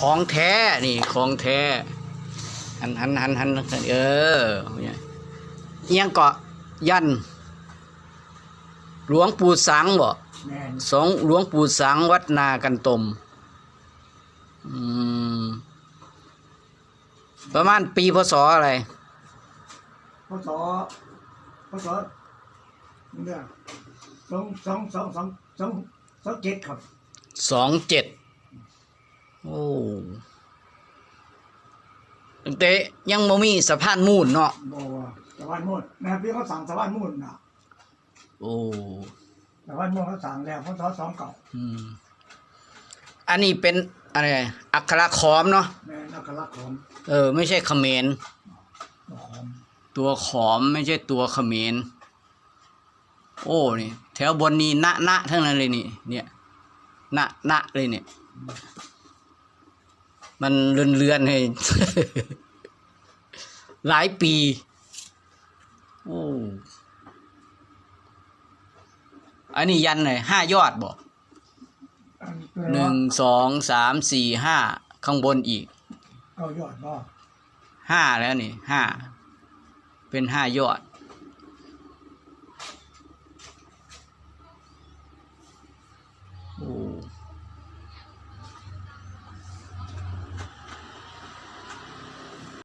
ของแท้นี่ของแท้หันหันหันหันเออเนี่ยเอียงเกาะยัน หลวงปู่สังบ่แม่นสองหลวงปู่สังวัดนากันตมอืมประมาณปีพศอะไรพศพศเนี่ยสองสองสองสองสองสองเจ็ดครับสองเจ็ด โอ้ตั้งแต่ยังบ่มีสะพานมูลเนาะบอกว่าสะพานมุ่นนะครับพี่เขาสั่งสะพานมุ่นนะโอ้สะพานมุ่นเขาสั่งแล้วพศสองเก่าอืมอันนี้เป็นอะไรอักขระขอมเนาะแม่นักลักษณ์ของ เออ ไม่ใช่เขมรของตัวขอมไม่ใช่ตัวเขมรโอ้นี่ แถวบนนี้นะนะทั้งนั้นเลยนี่ เนี่ยนะนะเลยเนี่ย มันเลือนเลือนๆให้ หลายปี โอ้ อันนี้ยันเลยห้ายอดบอกอันตัวหนึ่งสองสามสี่ห้าข้างบนอีกเก้ายอดบ่ห้าแล้วนี่ห้าเป็นห้ายอด โอ้